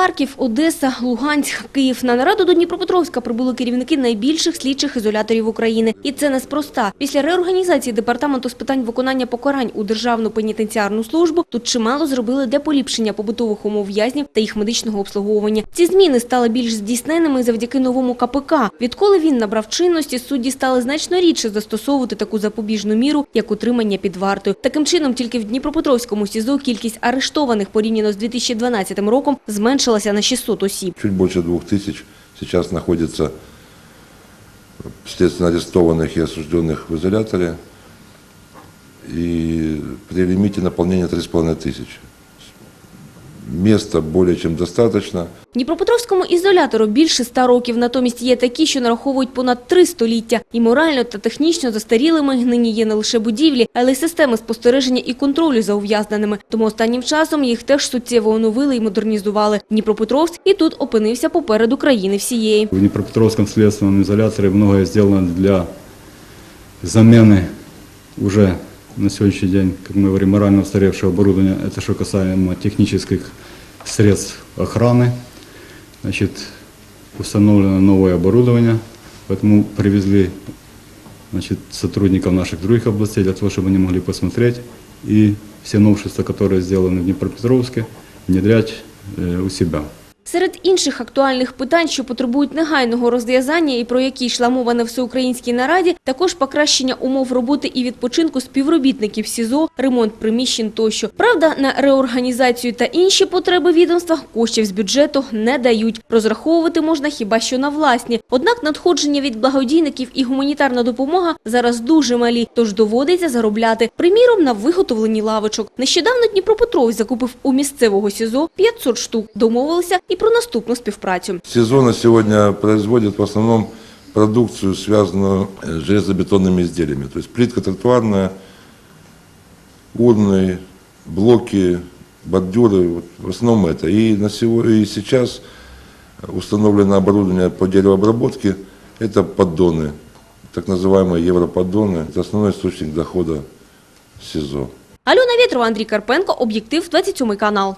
Харків, Одеса, Луганськ, Київ. На нараду до Дніпропетровська прибули керівники найбільших слідчих ізоляторів України. І це неспроста. Після реорганізації департаменту з питань виконання покарань у Державну пенітенціарну службу тут чимало зробили для поліпшення побутових умов в'язнів та їх медичного обслуговування. Ці зміни стали більш здійсненними завдяки новому КПК. Відколи він набрав чинності, судді стали значно рідше застосовувати таку запобіжну міру, як утримання під вартою. Таким чином, тільки в Дніпропетровському СІЗО кількість арештованих порівняно з 2012 роком зменшилася на 600 осіб. Чуть больше двух тысяч сейчас находится следственно арестованных и осужденных в изоляторе. И при лимите наполнения 3,5 тысячи. Места более чем достаточно. Дніпропетровському ізолятору більше ста років, натомість є такі, що нараховують понад три століття. І морально та технічно застарілими нині є не лише будівлі, але й системи спостереження і контролю за ув'язненими. Тому останнім часом їх теж суттєво оновили і модернізували. Дніпропетровськ і тут опинився попереду країни всієї. В Днепропетровском следственном изоляторе многое сделано для замены уже на сегодняшний день, как мы говорим, морально устаревшего оборудования. Это что касаемо технических средств охраны. Значит, установлено новое оборудование, поэтому привезли значит, сотрудников наших других областей для того, чтобы они могли посмотреть и все новшества, которые сделаны в Днепропетровске, внедрять э, у себя. Серед інших актуальних питань, що потребують негайного розв'язання і про які йшла мова на всеукраїнській нараді, також покращення умов роботи і відпочинку співробітників СІЗО, ремонт приміщень тощо. Правда, на реорганізацію та інші потреби відомства коштів з бюджету не дають. Розраховувати можна хіба що на власні. Однак надходження від благодійників і гуманітарна допомога зараз дуже малі, тож доводиться заробляти. Приміром, на виготовленні лавочок. Нещодавно Дніпропетровськ закупив у місцевого СІЗО 500 штук. Домовилися і про наступну співпрацю. Сезон на сегодня производит в основном продукцию, связанную с железобетонными изделиями. То есть плитка тротуарная, урны, блоки, бордюры, вот в основном это. И, на сего, и сейчас установлено оборудование по деревообработке, это поддоны, так называемые европоддоны. Это основной источник дохода СИЗО. Альона Вєтрова, Андрій Карпенко, Об'єктив, 27 канал.